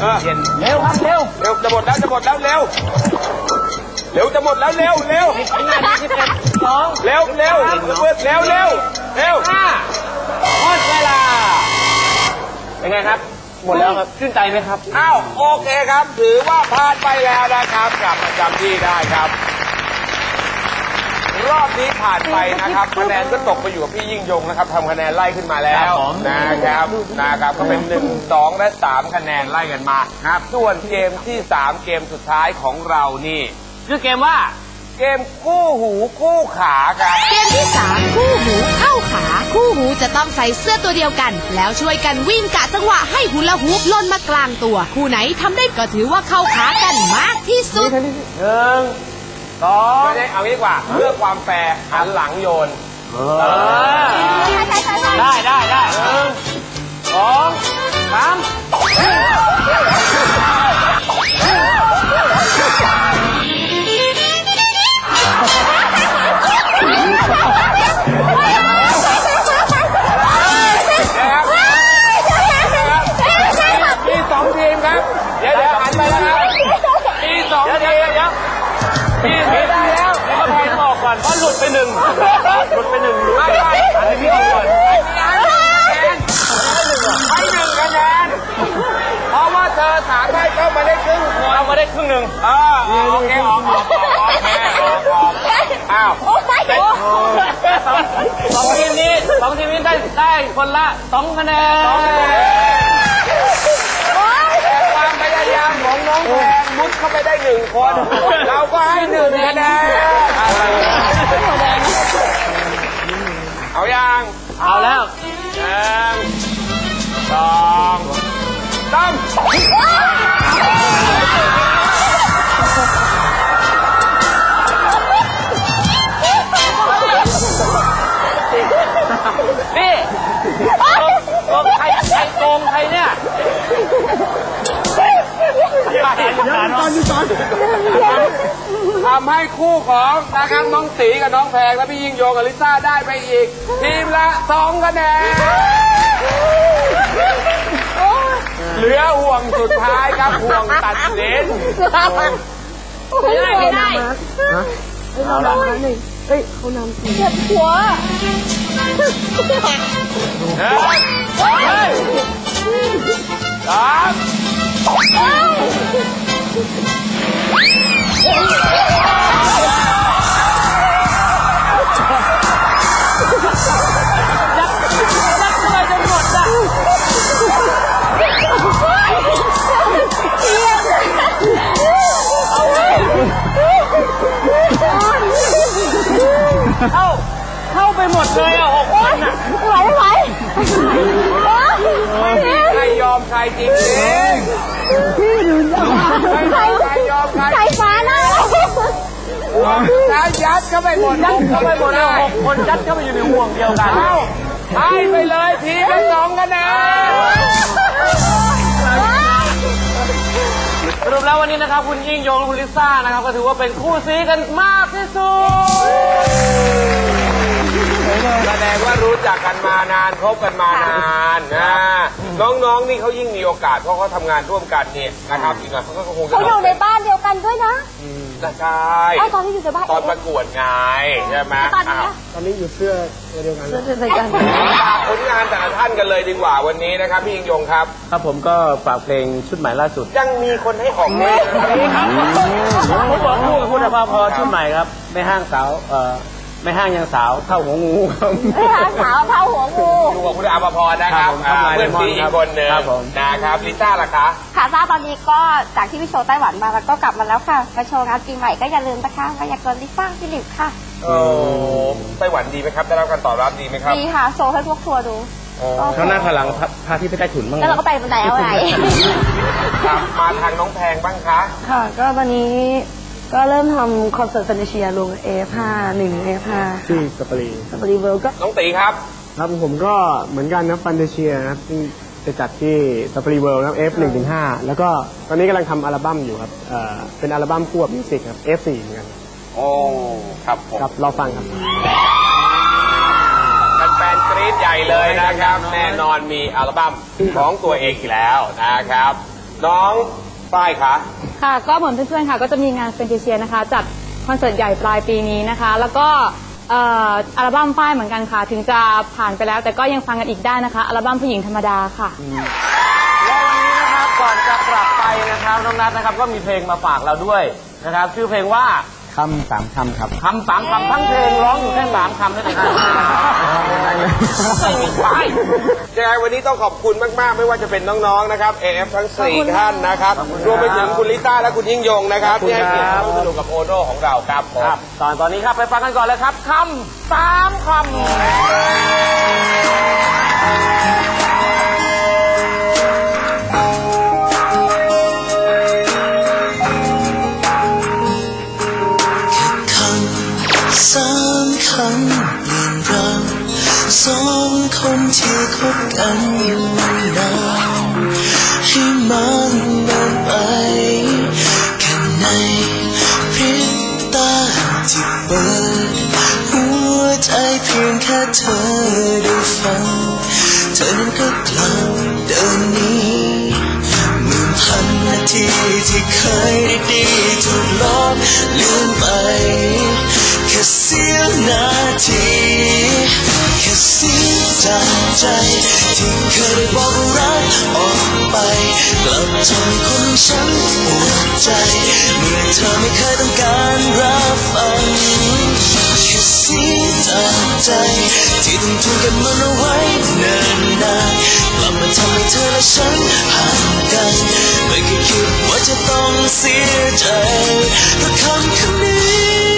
เออเย็นเร็วครับเร็วเร็วจะหมดแล้วจะหมดแล้วเร็วเร็วจะหมดแล้วเร็วเร็วสิบนาทีสิบเอ็ดสองเร็วเร็วเร็วเร็วเร็วเร็วห้าหมดเวลาเป็นไงครับหมดแล้วครับชื่นใจไหมครับอ้าวโอเคครับ ถือว่าผ่านไปแล้วนะครับกลับประจำที่ได้ครับ รอบนี้ผ่านไปนะครับคะแนนก็ตกไปอยู่กับพี่ยิ่งยงนะครับทำคะแนนไล่ขึ้นมาแล้ครัวบผมนะครับนะครับก็เป็นหนึ่งสองและสามคะแนนไล่กันมาครับส่วนเกมที่สามเกมสุดท้ายของเรานี่ชื่อเกมว่าเกมคู่หูคู่ขาครับเกมที่3คู่หูเข้าขา คู่หูจะต้องใส่เสื้อตัวเดียวกัน แล้วช่วยกันวิ่งกะจังหวะให้ฮูลาฮูปล่นมากลางตัว คู่ไหนทำได้ก็ถือว่าเข้าขากันมากที่สุดหนึ่ง สองไม่ได้เอางี้ดีกว่าเพื่อความแฟร์หันหลังโยนได้ได้ได้หนึ่งสองสาม ไปหนึ่งหลุดไปหนึ่งไม่ไม่อันนี้พี่ออกก่อนให้หนึ่งคะแนนเพราะว่าเธอถามได้เข้ามาได้ครึ่งคนเอามาได้ครึ่งหนึ่งเออโอเคออกออกออกออกแม่ออกออกอ้าวสองทีมนี้สองทีมนี้ได้ได้คนละสองคะแนนแต่ความพยายามของน้องแพงมุดเข้าไปได้หนึ่งคน เราก็ให้หนึ่งคะแนน สามนี่โกงใครใครโกงใครเนี่ยใครตอนนี้ตอนทำให้คู่ของนะครับน้องตีกับน้องแพงและพี่ยิ่งโยงกับลิซ่าได้ไปอีก ทีมละสองคะแนน เหลือห่วงสุดท้ายครับห่วงตัดสินไม่ได้ไม่ได้หนึ่งสามเข้ หมดเลยอะหกคนอะไหวไหม่มีใครยอมใครจริงจริงไม่มีใครยอมใครไฟฟ้านะแล้วยัดเข้าไปหมดยัดเข้าไปหมดเลยได้หกคนยัดเข้าไปอยู่ในห่วงเดียวกันให้ไปเลยทีมละสองคะแนนสรุปแล้ววันนี้นะครับคุณยิ่งยงคุณลิซ่านะครับก็ถือว่าเป็นคู่ซีกันมากที่สุด แสดงว่ารู้จักกันมานานคบกันมานานนะน้องๆนี่เขายิ่งมีโอกาสเพราะเขาทำงานร่วมกันเนี่ยนะครับอีกหน่อยเขาก็คงจะเขาอยู่ในบ้านเดียวกันด้วยนะจะใช่ไอ้ตอนที่อยู่ในบ้านตอนประกวดไงใช่ไหมตอนนี้อ้าวอะตอนนี้อยู่เสื้อตัวเดียวกันฝากผลงานแต่ละท่านกันเลยดีกว่าวันนี้นะครับพี่ยิงยงครับครับผมก็ฝากเพลงชุดใหม่ล่าสุดยังมีคนให้ออกไหมผมบอกคู่กับคุณอภาพรชุดใหม่ครับไม่ห้างสาวเอ่อ ไม่ห้างยังสาวเท่าหัวงูครับ ไม่หาสาวเท้าหัวงูอยู่กับคุณอาภพรนะครับครับผมอ่าเพื่อนซีอีกคนหนึ่งครับผมนะครับลิซ่าล่ะคะค่ะทราบตอนนี้ก็จากที่ไปโชว์ไต้หวันมาแล้วก็กลับมาแล้วค่ะมาโชว์งานปีใหม่ก็อย่าลืมนะคะมายากลลิซ่าฟิลิปค่ะโอ้ไต้หวันดีไหมครับได้รับการตอบรับดีไหมครับดีค่ะโชว์ให้พวกทัวร์ดูข้างหน้าข้างหลังพระพระที่ไปใต้ถุนบ้างแล้วเราก็ไปบันไดเอาไหนครับมาทางน้องแพงบ้างคะค่ะ ก็วันนี้ ก็เริ่มทำคอนเสิร์ตเฟนเชียลง F5 1 F5 ที่สปรีสปรีเวิลด์ก็น้องตีครับ ครับผมก็เหมือนกันนะฟันเดเชียนะครับซึ่งจะจัดที่สปรีเวิลด์นะครับ F 1 ถึง5แล้วก็ตอนนี้กำลังทำอัลบั้มอยู่ครับเอ่อเป็นอัลบั้มคู่กับมิวสิกครับ F 4 เหมือนกันโอ้ ครับผมครับรอฟังครับแฟนๆกรี๊ดใหญ่เลยนะครับ แน่นอนมีอัลบั้มของตัวเองอีกแล้วนะครับ น้องฝ้ายคะ ค่ะ ก็เหมือนเพื่อนๆค่ะ ก็จะมีงานเฟนติเชียนะคะ จัดคอนเสิร์ตใหญ่ปลายปีนี้นะคะ แล้วก็เอ่ออัลบั้มฝ้ายเหมือนกันค่ะ ถึงจะผ่านไปแล้ว แต่ก็ยังฟังกันอีกได้นะคะ อัลบั้มผู้หญิงธรรมดาค่ะ และวันนี้นะครับก่อนจะกลับไปนะครับน้องนัทนะครับก็มีเพลงมาฝากเราด้วยนะครับชื่อเพลงว่า คำสามคำครับคำสามคำทั้งเพลงร้องอยู่แค่สามคำนั่นเองครับไม่มีควายยังไงวันนี้ต้องขอบคุณมาก ๆ ไม่ว่าจะเป็นน้อง ๆ นะครับ AF ทั้งสี่ท่านนะครับ รวมไปถึงคุณลิต้าและคุณยิ่งยงนะครับที่ให้เกียรติมาร่วมสนุกกับโอโน่ของเราครับผมครับตอนตอนนี้ครับไปฟังกันก่อนเลยครับคำสามคำันมานานให้มันนานไปแค่ในพริบตาที่เปิดหัวใจเพียงแค่เธอได้ฟัง เธอนั้นก็กลับเดินนี้หมื่นพันนาทีที่เคยด้ดีถูกลบลือนไปแค่เสี้ยวนาที จากใจ ที่เคยได้บอกรักออกไป กลับทำคนฉันปวดใจ เมื่อเธอไม่เคยต้องการรับฟังแค่เสียงจาใจ ที่ต้องถูกเกันมันเอาไว้เนิ่นนานกลับมาทำให้เธอและฉันห่างกัน ไม่เคยคิดว่าจะต้องเสียใจเพราะคำคำนี้